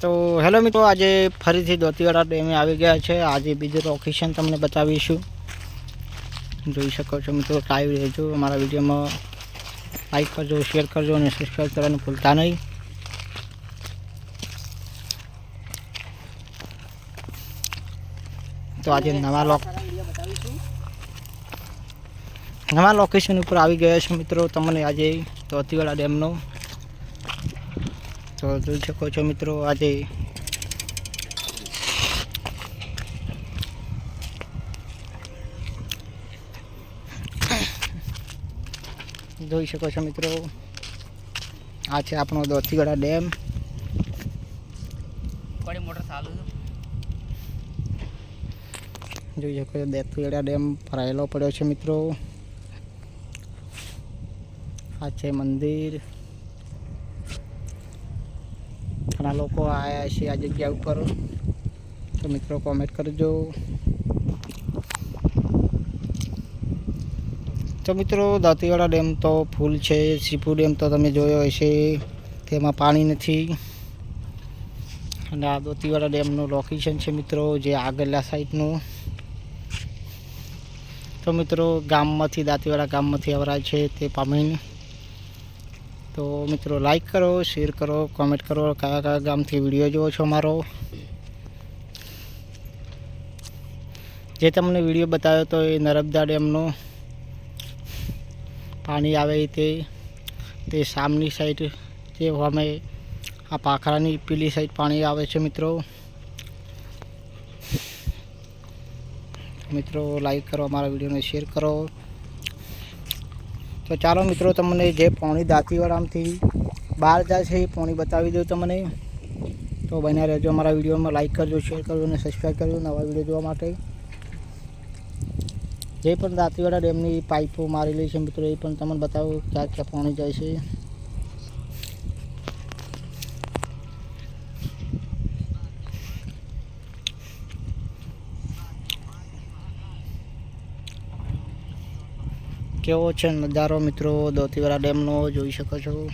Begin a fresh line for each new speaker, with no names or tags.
તો હેલો મિત્રો આજે ફરીથી દોતીવાડા ડેમે આવી ગયા છે. આજે બીજું લોકેશન તમને બતાવીશું. જોઈ શકો છો મિત્રો લાઈવ રહેજો. અમારા વિડીયોમાં લાઈક કરજો શેર કરજો અને સબસ્ક્રાઈબ કરવાનું ભૂલતા નહીં. તો આજે નવા લોક નવા લોકેશન ઉપર આવી ગયા છે મિત્રો તમને આજે દોતીવાડા ડેમનો તો જોઈ શકો છો મિત્રો આજે જોઈ શકો છો મિત્રો આ છે આપણો દોતીવાડા ડેમ. જોઈ શકો છો દોતીવાડા ડેમ ભરાયેલો પડ્યો છે મિત્રો. આ છે મંદિર. ઘણા લોકો આવ્યા છે આ જગ્યા ઉપર. તો મિત્રો કોમેન્ટ કરજો. તો મિત્રો દાંતીવાડા ડેમ તો ફૂલ છે સીપુ ડેમ તો તમે જોયો હશે, તેમાં પાણી નથી. અને આ દોતીવાડા ડેમનું લોકેશન છે મિત્રો, જે આગળના સાઈડનું તો મિત્રો ગામમાંથી, દાંતીવાડા ગામમાંથી અવરાય છે તે પામીને. તો મિત્રો લાઈક કરો શેર કરો કોમેન્ટ કરો, કયા કયા ગામથી વીડિયો જુઓ છો મારો જે તમને વીડિયો બતાવ્યો તો એ નર્મદા ડેમનો પાણી આવે તે તે સામની સાઈડ જે અમે આ પાખરાની પીલી સાઈડ પાણી આવે છે મિત્રો. મિત્રો લાઈક કરો, અમારા વિડીયોને શેર કરો. તો ચાલો મિત્રો, તમને જે પોણી દાંતીવાડામાંથી બહાર જાય છે, એ પોણી બતાવી દઉં તમને. તો બન્યા રહેજો અમારા વિડીયોમાં. લાઇક કરજો શેર કરજો અને સબસ્ક્રાઈબ કરજો નવા વીડિયો જોવા માટે. જે પણ દાંતીવાડા ડેમની પાઇપો મારેલી છે મિત્રો, એ પણ તમને બતાવો ક્યાં ક્યાં પાણી જાય છે. કેવો છે નજારો મિત્રો દોતીવાડા ડેમનો? જોઈ શકો છો.